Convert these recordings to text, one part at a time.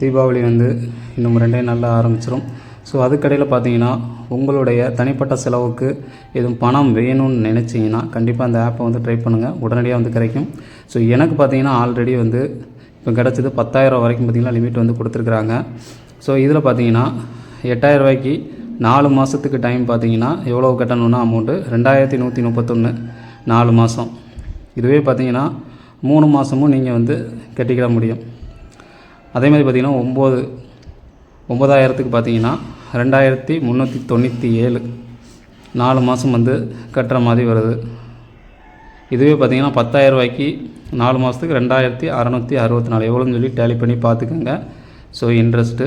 தீபாவளி வந்து இன்னும் ரெண்டே நாளில் ஆரம்பிச்சிடும் ஸோ அதுக்கடையில் பார்த்தீங்கன்னா உங்களுடைய தனிப்பட்ட செலவுக்கு எதுவும் பணம் வேணும்னு நினச்சிங்கன்னா கண்டிப்பாக அந்த ஆப்பை வந்து ட்ரை பண்ணுங்கள் உடனடியாக வந்து கிடைக்கும். ஸோ எனக்கு பார்த்தீங்கன்னா ஆல்ரெடி வந்து இப்போ கிடச்சது பத்தாயிரம் வரைக்கும் பார்த்தீங்கன்னா லிமிட் வந்து கொடுத்துருக்குறாங்க. ஸோ இதில் பார்த்தீங்கன்னா எட்டாயிரம் ரூபாய்க்கு நாலு மாதத்துக்கு டைம் பார்த்தீங்கன்னா எவ்வளோ கட்டணும்னா அமௌண்ட்டு ரெண்டாயிரத்தி நூற்றி முப்பத்தொன்று நாலு மாதம் இதுவே பார்த்தீங்கன்னா மூணு மாதமும் நீங்கள் வந்து கட்டிக்கிட முடியும். அதே மாதிரி பார்த்தீங்கன்னா ஒம்பது ஒம்பதாயிரத்துக்கு பார்த்தீங்கன்னா ரெண்டாயிரத்தி முந்நூற்றி தொண்ணூற்றி ஏழு. நாலு மாதம் வந்து கட்டுற மாதிரி வருது. இதுவே பார்த்தீங்கன்னா பத்தாயிரம் ரூபாய்க்கு நாலு மாதத்துக்கு ரெண்டாயிரத்தி அறநூற்றி அறுபத்தி நாலு எவ்வளோன்னு சொல்லி டேலி பண்ணி பார்த்துக்கோங்க. ஸோ இன்ட்ரெஸ்ட்டு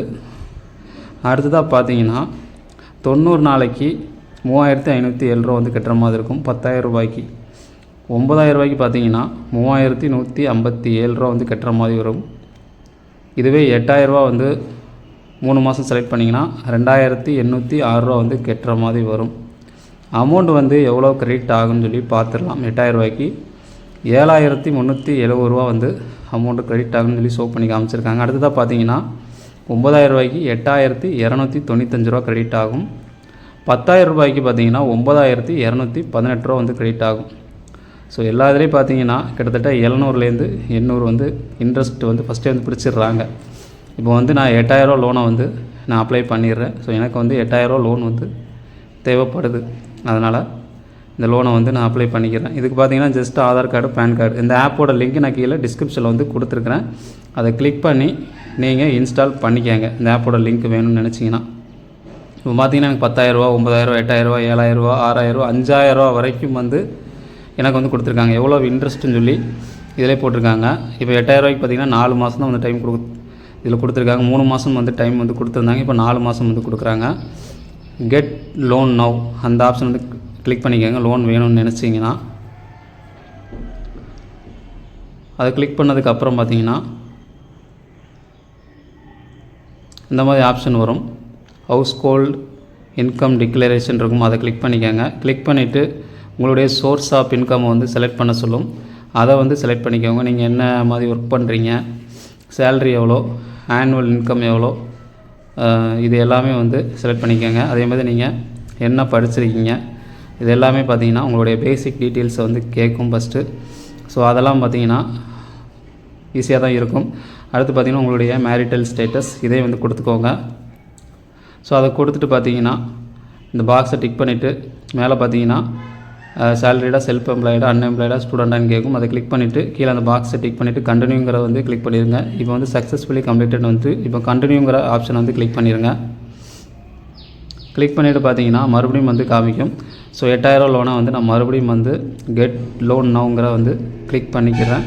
அடுத்ததாக பார்த்தீங்கன்னா தொண்ணூறு நாளைக்கு மூவாயிரத்தி ஐநூற்றி ஏழு ரூபா வந்து கட்டுற மாதிரி இருக்கும். பத்தாயிரம் ரூபாய்க்கு. ஒம்பதாயிரம் ரூபாய்க்கு பார்த்தீங்கன்னா மூவாயிரத்தி நூற்றி ஐம்பத்தி ஏழு ரூபா வந்து கட்டுற மாதிரி வரும். இதுவே எட்டாயிரரூபா வந்து மூணு மாதம் செலக்ட் பண்ணிங்கன்னா ரெண்டாயிரத்தி எண்ணூற்றி ஆறுரூவா வந்து கெட்டுற மாதிரி வரும். அமௌண்ட் வந்து எவ்வளோ கிரெடிட் ஆகும்னு சொல்லி பார்த்துடலாம் எட்டாயிரரூபாய்க்கு ஏழாயிரத்தி முந்நூற்றி எழுபது ரூபா வந்து அமௌண்ட்டு கிரெடிட் ஆகும்னு சொல்லி ஷோ பண்ணி காமிச்சிருக்காங்க. அடுத்ததாக பார்த்தீங்கன்னா ஒம்பதாயிரம் ரூபாய்க்கு எட்டாயிரத்தி இரநூத்தி தொண்ணூத்தஞ்சு ரூபா கிரெடிட் ஆகும். பத்தாயிரம் ரூபாய்க்கு பார்த்தீங்கன்னா ஒம்பதாயிரத்தி இரநூத்தி பதினெட்டு ரூபா வந்து கிரெடிட் ஆகும். ஸோ எல்லா இதுலேயும் பார்த்தீங்கன்னா கிட்டத்தட்ட எழுநூறுலேருந்து எண்ணூறு வந்து இன்ட்ரெஸ்ட் வந்து ஃபஸ்ட்டே வந்து பிடிச்சிடுறாங்க. இப்போ வந்து நான் எட்டாயிரரூவா லோனை வந்து நான் அப்ளை பண்ணிடுறேன். ஸோ எனக்கு வந்து எட்டாயிரரூவா லோன் வந்து தேவைப்படுது. அதனால் இந்த லோனை வந்து நான் அப்ளை பண்ணிக்கிறேன். இதுக்கு பார்த்தீங்கன்னா just Aadhaar card PAN card. இந்த ஆப்போட லிங்க் நான் கீழே டிஸ்கிரிப்ஷனில் வந்து கொடுத்துருக்குறேன். அதை கிளிக் பண்ணி நீங்கள் இன்ஸ்டால் பண்ணிக்கங்க. இந்த ஆப்போட லிங்க் வேணும்னு நினச்சிங்கன்னா. இப்போ பார்த்தீங்கன்னா எனக்கு பத்தாயிரரூவா ஒம்பதாயிரரூவா எட்டாயிரரூவா ஏழாயிரரூவா ஆறாயிரரூவா அஞ்சாயிரரூவா வரைக்கும் வந்து எனக்கு வந்து கொடுத்துருக்காங்க. எவ்வளோ இன்ட்ரெஸ்ட்டுன்னு சொல்லி இதிலே போட்டிருக்காங்க. இப்போ எட்டாயிரரூவாய்க்கு பார்த்தீங்கன்னா நாலு மாதம் தான் வந்து டைம் கொடு இதில் கொடுத்துருக்காங்க. மூணு மாதம் வந்து டைம் வந்து கொடுத்துருந்தாங்க. இப்போ நாலு மாதம் வந்து கொடுக்குறாங்க. கெட் லோன் நவ் அந்த ஆப்ஷன் வந்து கிளிக் பண்ணிக்கோங்க. லோன் வேணும்னு நினச்சிங்கன்னா. அதை கிளிக் பண்ணதுக்கு அப்புறம் பார்த்தீங்கன்னா இந்த மாதிரி ஆப்ஷன் வரும். ஹவுஸ் ஹோல்டு இன்கம் டிக்ளரேஷன் இருக்கும். அதை கிளிக் பண்ணிக்கோங்க. கிளிக் பண்ணிவிட்டு உங்களுடைய சோர்ஸ் ஆஃப் இன்கம் வந்து செலக்ட் பண்ண சொல்லும். அதை வந்து செலக்ட் பண்ணிக்கோங்க. நீங்கள் என்ன மாதிரி ஒர்க் பண்ணுறீங்க சேல்ரி எவ்வளோ ஆனுவல் இன்கம் எவ்வளோ இது எல்லாமே வந்து செலக்ட் பண்ணிக்கோங்க. அதே மாதிரி நீங்கள் என்ன படிச்சிருக்கீங்க இது எல்லாமே பார்த்தீங்கன்னா உங்களுடைய பேசிக் டீட்டெயில்ஸை வந்து கேட்கும் ஃபஸ்ட்டு ஸோ அதெல்லாம் பார்த்தீங்கன்னா ஈஸியாக தான் இருக்கும். அடுத்து பார்த்தீங்கன்னா உங்களுடைய மேரிட்டல் ஸ்டேட்டஸ் இதே வந்து கொடுத்துக்கோங்க. ஸோ அதை கொடுத்துட்டு பார்த்தீங்கன்னா இந்த பாக்ஸை டிக் பண்ணிவிட்டு மேலே பார்த்தீங்கன்னா சேலரிடாக செல்ஃப் எம்ப்ளாய்டா அன்எம்ப்ளாய்டாக ஸ்டூடெண்டான்னு கேட்கும் அதை கிளிக் பண்ணிவிட்டு கீழே அந்த பாக்ஸை டிக் பண்ணிவிட்டு கண்டினியூங்கிற வந்து கிளிக் பண்ணிடுங்க இப்போ வந்து சக்ஸஸ்ஃபுல்லி கம்ப்ளீட்டட் வந்து இப்போ கண்டினியூங்கிற ஆப்ஷன் வந்து கிளிக் பண்ணிடுங்க கிளிக் பண்ணிவிட்டு பார்த்தீங்கன்னா மறுபடியும் வந்து காமிக்கும். ஸோ எட்டாயிரம் லோனை வந்து நான் மறுபடியும் வந்து கெட் லோன் நவுங்கிற வந்து கிளிக் பண்ணிக்கிறேன்.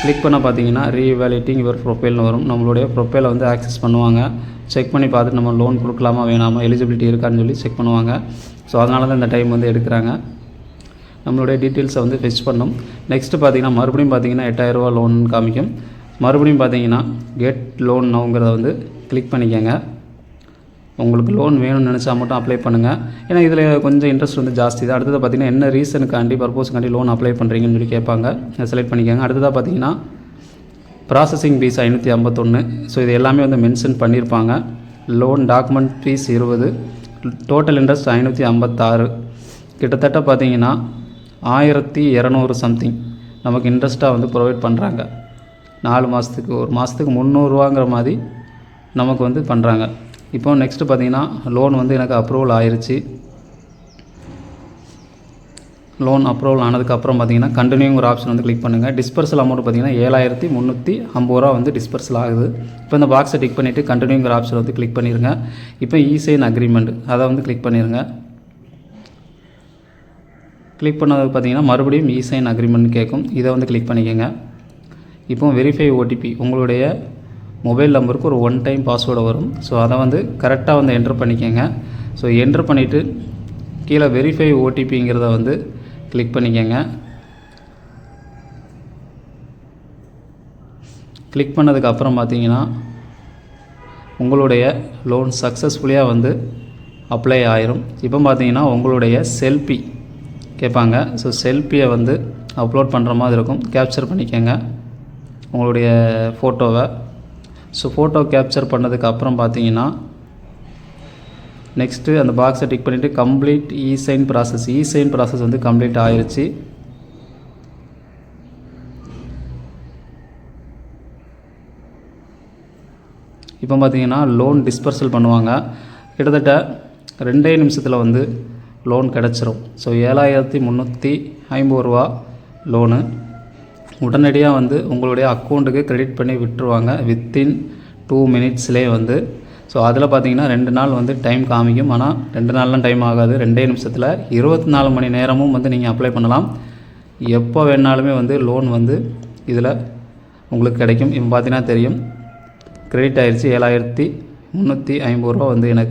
கிளிக் பண்ண பார்த்தீங்கன்னா ரீவேலிட்டிங் யுவர் ப்ரொஃபைல்னு வரும். நம்மளுடைய ப்ரொஃபைலை வந்து ஆக்சஸ் பண்ணுவாங்க. செக் பண்ணி பார்த்துட்டு நம்ம லோன் கொடுக்கலாமா வேணாமா எலிஜிபிலிட்டி இருக்கான்னு சொல்லி செக் பண்ணுவாங்க. ஸோ அதனால தான் இந்த டைம் வந்து எடுக்கிறாங்க. நம்மளுடைய டீட்டெயில்ஸை வந்து ஃபெச் பண்ணும். நெக்ஸ்ட்டு பார்த்தீங்கன்னா மறுபடியும் பார்த்தீங்கன்னா எட்டாயிரரூவா லோன் காமிக்கும். மறுபடியும் பார்த்தீங்கன்னா கெட் லோன் நவுங்கிறத வந்து கிளிக் பண்ணிக்கோங்க. உங்களுக்கு லோன் வேணும்னு நினச்சா மட்டும் அப்ளை பண்ணுங்கள் ஏன்னா இதில் கொஞ்சம் இன்ட்ரெஸ்ட் வந்து ஜாஸ்தி தான். அடுத்தது பார்த்தீங்கன்னா என்ன ரீசனுக்காண்டி பர்பஸுக்காண்டி லோன் அப்ளை பண்ணுறீங்கன்னு சொல்லி கேட்பாங்க. செலக்ட் பண்ணிக்கோங்க. அடுத்ததாக பார்த்தீங்கன்னா ப்ராசஸிங் ஃபீஸ் ஐநூற்றி ஐம்பத்தொன்று ஸோ இது எல்லாமே வந்து மென்ஷன் பண்ணியிருப்பாங்க லோன் டாக்குமெண்ட் ஃபீஸ் இருபது. டோட்டல் இன்ட்ரெஸ்ட் ஐநூற்றி ஐம்பத்தாறு. கிட்டத்தட்ட பார்த்தீங்கன்னா ஆயிரத்தி இரநூறு சம்திங் நமக்கு இன்ட்ரெஸ்ட்டாக வந்து ப்ரொவைட் பண்ணுறாங்க நாலு மாதத்துக்கு ஒரு மாதத்துக்கு முந்நூறுவாங்கிற மாதிரி நமக்கு வந்து பண்ணுறாங்க இப்போ நெக்ஸ்ட்டு பார்த்தீங்கன்னா லோன் வந்து எனக்கு அப்ரூவல் ஆயிடுச்சு லோன் அப்ரூவல் ஆனதுக்கப்புறம் பார்த்தீங்கன்னா கண்டினியூங்கிற ஆப்ஷன் வந்து கிளிக் பண்ணுங்கள் டிஸ்பர்சல் அமௌண்ட் பார்த்தீங்கன்னா ஏழாயிரத்தி முந்நூற்றி ஐம்பது ரூபா வந்து டிஸ்பர்சல் ஆகுது. இப்போ இந்த பாக்ஸை டிக் பண்ணிவிட்டு கண்டினியூங்கிற ஆப்ஷன் வந்து கிளிக் பண்ணிடுங்க இப்போ இசைன் அக்ரிமெண்ட் அதை வந்து கிளிக் பண்ணிடுங்க கிளிக் பண்ணது பார்த்தீங்கன்னா மறுபடியும் இசைன் அக்ரிமெண்ட் கேட்கும். இதை வந்து கிளிக் பண்ணிக்கோங்க. இப்போ வெரிஃபை ஓடிபி உங்களுடைய மொபைல் நம்பருக்கு ஒரு ஒன் டைம் பாஸ்வேர்டு வரும். ஸோ அதை வந்து கரெக்டாக வந்து என்ட்ரு பண்ணிக்கோங்க. ஸோ என்ட்ரு பண்ணிவிட்டு கீழே வெரிஃபை ஓடிபிங்கிறத வந்து கிளிக் பண்ணிக்கோங்க. கிளிக் பண்ணதுக்கு அப்புறம் பார்த்தீங்கன்னா உங்களுடைய லோன் சக்ஸஸ்ஃபுல்லியாக வந்து அப்ளை ஆயிரும். இப்போ பார்த்தீங்கன்னா உங்களுடைய செல்ஃபி கேட்பாங்க. ஸோ செல்ஃபியை வந்து அப்லோட் பண்ணுற மாதிரி இருக்கும். கேப்சர் பண்ணிக்கோங்க. உங்களுடைய ஃபோட்டோவை ஸோ ஃபோட்டோ கேப்சர் பண்ணதுக்கு அப்புறம் பார்த்தீங்கன்னா நெக்ஸ்ட்டு அந்த பாக்ஸை டிக் பண்ணிவிட்டு complete e sign process e sign process வந்து கம்ப்ளீட் ஆயிடுச்சு இப்போ பார்த்தீங்கன்னா லோன் டிஸ்பர்சல் பண்ணுவாங்க. கிட்டத்தட்ட ரெண்டே நிமிஷத்தில் வந்து லோன் கிடச்சிரும். ஸோ ஏழாயிரத்தி முந்நூற்றி ஐம்பது ரூபா லோனு உடனடியாக வந்து உங்களுடைய அக்கௌண்ட்டுக்கு கிரெடிட் பண்ணி விட்டுருவாங்க வித்தின் டூ மினிட்ஸ்லேயே வந்து. ஸோ அதில் பார்த்தீங்கன்னா ரெண்டு நாள் வந்து டைம் காமிக்கும். ஆனால் ரெண்டு நாள்லாம் டைம் ஆகாது. ரெண்டே நிமிஷத்தில் இருபத்தி நாலு மணி நேரமும் வந்து நீங்கள் அப்ளை பண்ணலாம். எப்போ வேணாலுமே வந்து லோன் வந்து இதில் உங்களுக்கு கிடைக்கும். இப்போ பார்த்தீங்கன்னா தெரியும். கிரெடிட் ஆயிடுச்சு ஏழாயிரத்தி முந்நூற்றி ஐம்பது ரூபா வந்து எனக்கு